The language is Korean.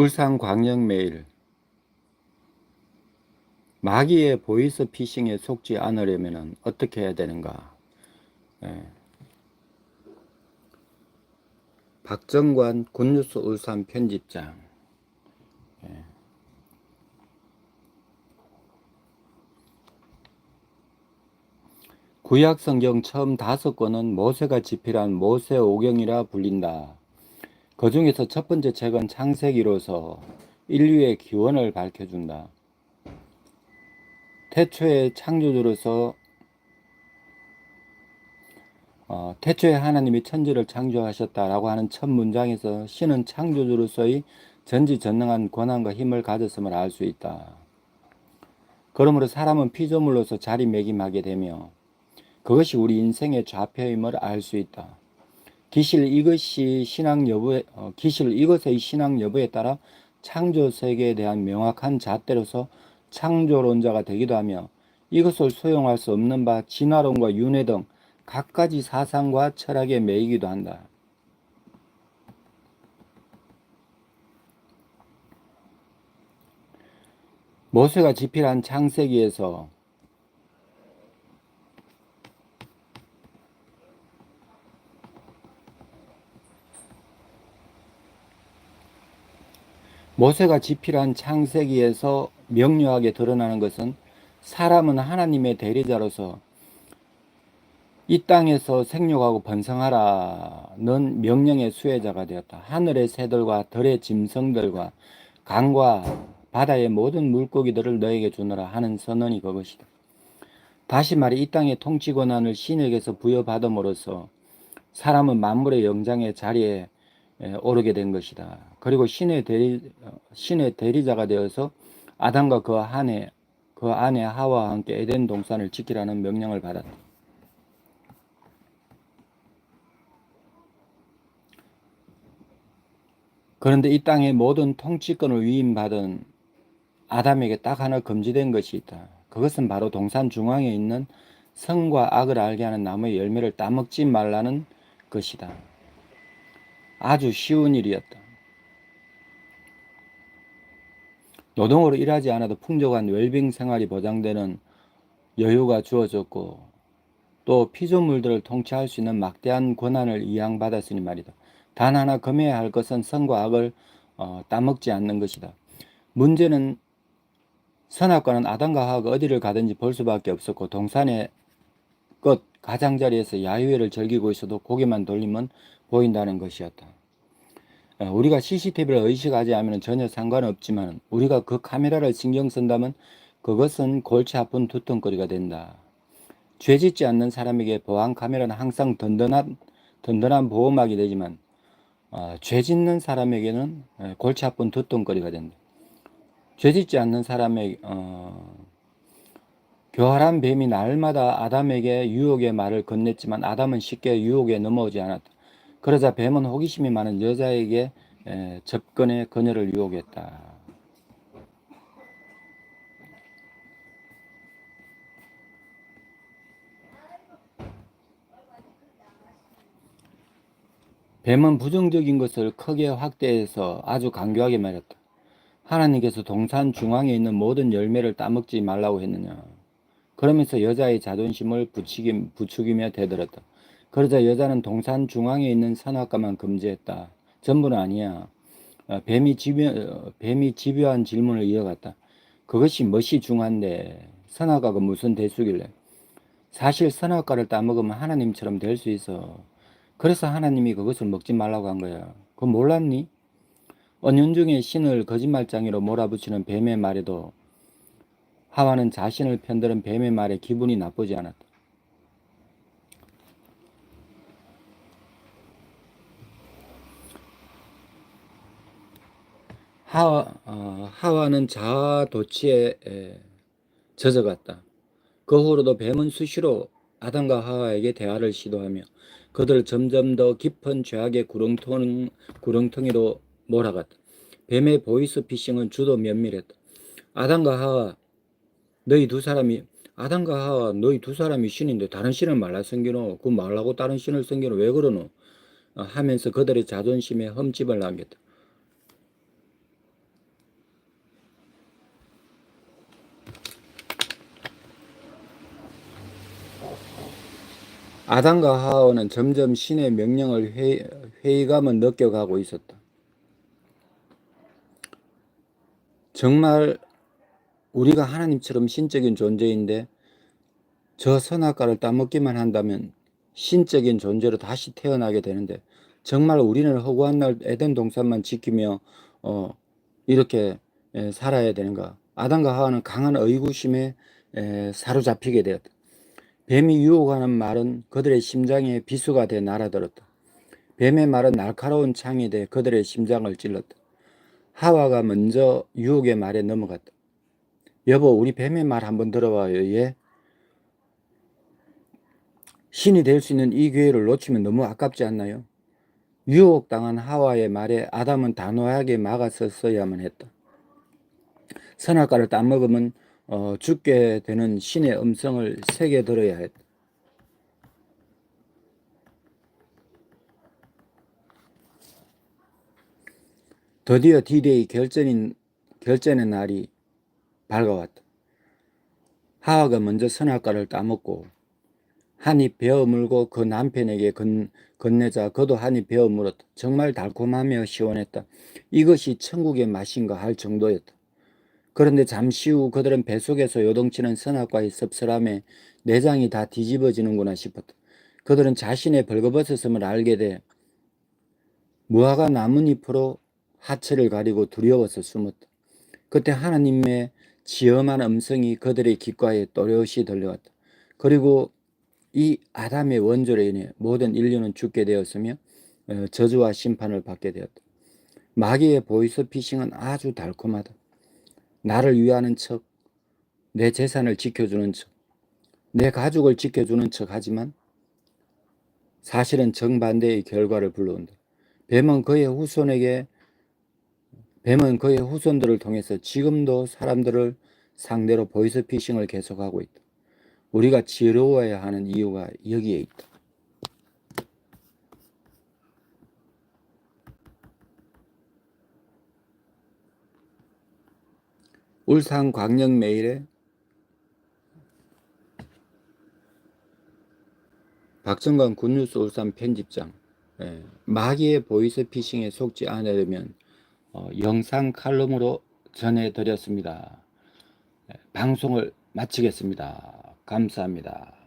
울산 광역메일 마귀의 보이스 피싱에 속지 않으려면 어떻게 해야 되는가? 예. 박정관 굿뉴스 울산 편집장 예. 구약 성경 처음 다섯 권은 모세가 집필한 모세오경이라 불린다. 그 중에서 첫 번째 책은 창세기로서 인류의 기원을 밝혀준다. 태초의 창조주로서 어, 태초에 하나님이 천지를 창조하셨다라고 하는 첫 문장에서 신은 창조주로서의 전지전능한 권한과 힘을 가졌음을 알 수 있다. 그러므로 사람은 피조물로서 자리매김하게 되며 그것이 우리 인생의 좌표임을 알 수 있다. 기실 이것이 신앙 여부에 어, 기실 이것의 신앙 여부에 따라 창조 세계에 대한 명확한 잣대로서 창조론자가 되기도 하며 이것을 소용할 수 없는 바 진화론과 윤회 등 갖가지 사상과 철학에 매이기도 한다. 모세가 집필한 창세기에서 모세가 집필한 창세기에서 명료하게 드러나는 것은 사람은 하나님의 대리자로서 이 땅에서 생육하고 번성하라는 명령의 수혜자가 되었다. 하늘의 새들과 들의 짐승들과 강과 바다의 모든 물고기들을 너에게 주노라 하는 선언이 그것이다. 다시 말해 이 땅의 통치 권한을 신에게서 부여받음으로써 사람은 만물의 영장의 자리에 오르게 된 것이다. 그리고 신의 대리 신의 대리자가 되어서 아담과 그 안에 그 안에 하와와 함께 에덴 동산을 지키라는 명령을 받았다. 그런데 이 땅의 모든 통치권을 위임받은 아담에게 딱 하나 금지된 것이 있다. 그것은 바로 동산 중앙에 있는 성과 악을 알게 하는 나무의 열매를 따먹지 말라는 것이다. 아주 쉬운 일이었다. 노동으로 일하지 않아도 풍족한 웰빙 생활이 보장되는 여유가 주어졌고 또 피조물들을 통치할 수 있는 막대한 권한을 이양받았으니 말이다. 단 하나 금해야 할 것은 선과 악을 어, 따먹지 않는 것이다. 문제는 선악과는 아담과 하와가 어디를 가든지 볼 수밖에 없었고 동산의 끝 가장자리에서 야유회를 즐기고 있어도 고개만 돌리면 보인다는 것이었다. 어, 우리가 CCTV를 의식하지 않으면 전혀 상관없지만 우리가 그 카메라를 신경 쓴다면 그것은 골치 아픈 두통거리가 된다. 죄 짓지 않는 사람에게 보안 카메라는 항상 든든한 든든한 보호막이 되지만 어, 죄 짓는 사람에게는 골치 아픈 두통거리가 된다. 죄 짓지 않는 사람의 어, 교활한 뱀이 날마다 아담에게 유혹의 말을 건넸지만 아담은 쉽게 유혹에 넘어오지 않았다. 그러자 뱀은 호기심이 많은 여자에게 에, 접근해 그녀를 유혹했다. 뱀은 부정적인 것을 크게 확대해서 아주 강교하게 말했다. 하나님께서 동산 중앙에 있는 모든 열매를 따먹지 말라고 했느냐. 그러면서 여자의 자존심을 부추기, 부추기며 대들었다. 그러자 여자는 동산 중앙에 있는 선악과만 금지했다. 전부는 아니야. 어, 뱀이 집요, 어, 뱀이 집요한 질문을 이어갔다. 그것이 멋이 중한데 선악과가 무슨 대수길래? 사실 선악과를 따먹으면 하나님처럼 될 수 있어. 그래서 하나님이 그것을 먹지 말라고 한 거야. 그거 몰랐니? 언연중에 신을 거짓말장애로 몰아붙이는 뱀의 말에도 하와는 자신을 편드는 뱀의 말에 기분이 나쁘지 않았다. 하와, 어, 하와는 자아 도취에 젖어갔다. 그 후로도 뱀은 수시로 아담과 하와에게 대화를 시도하며 그들을 점점 더 깊은 죄악의 구렁텅, 구렁텅이로 몰아갔다. 뱀의 보이스 피싱은 주도 면밀했다. 아담과 하와, 너희 두 사람이 아담과 하와 너희 두 사람이 신인데 다른 신을 말라 섬기노 그 말라고 다른 신을 섬기노 왜 그러노 어, 하면서 그들의 자존심에 흠집을 남겼다. 아담과 하와는 점점 신의 명령을 회, 회의감을 느껴가고 있었다. 정말 우리가 하나님처럼 신적인 존재인데 저 선악과를 따먹기만 한다면 신적인 존재로 다시 태어나게 되는데 정말 우리는 허구한 날 에덴 동산만 지키며 어, 이렇게 에, 살아야 되는가? 아담과 하와는 강한 의구심에 에, 사로잡히게 되었다. 뱀이 유혹하는 말은 그들의 심장에 비수가 돼 날아들었다. 뱀의 말은 날카로운 창이 돼 그들의 심장을 찔렀다. 하와가 먼저 유혹의 말에 넘어갔다. 여보, 우리 뱀의 말 한번 들어봐요. 예? 신이 될 수 있는 이 기회를 놓치면 너무 아깝지 않나요? 유혹당한 하와의 말에 아담은 단호하게 막아섰어야만 했다. 선악과를 따먹으면 어, 죽게 되는 신의 음성을 새겨 들어야 했다. 드디어 디데이 결전인 결전의 날이 밝아왔다. 하와가 먼저 선악과를 따먹고 한입 베어 물고 그 남편에게 건, 건네자 그도 한입 베어 물었다. 정말 달콤하며 시원했다. 이것이 천국의 맛인가 할 정도였다. 그런데 잠시 후 그들은 뱃속에서 요동치는 선악과의 섭섭함에 내장이 다 뒤집어지는구나 싶었다. 그들은 자신의 벌거벗었음을 알게 돼 무화과 나뭇잎으로 하체를 가리고 두려워서 숨었다. 그때 하나님의 지엄한 음성이 그들의 귓가에 또렷이 들려왔다. 그리고 이 아담의 원조로 인해 모든 인류는 죽게 되었으며 어, 저주와 심판을 받게 되었다. 마귀의 보이스 피싱은 아주 달콤하다. 나를 위하는 척, 내 재산을 지켜주는 척, 내 가족을 지켜주는 척 하지만 사실은 정반대의 결과를 불러온다. 뱀은 그의 후손에게 뱀은 그의 후손들을 통해서 지금도 사람들을 상대로 보이스 피싱을 계속하고 있다. 우리가 지혜로워야 하는 이유가 여기에 있다. 울산 광역 메일에 박정관 굿뉴스 울산 편집장 예, 마귀의 보이스 피싱에 속지 않으려면 어, 영상 칼럼으로 전해드렸습니다. 예, 방송을 마치겠습니다. 감사합니다.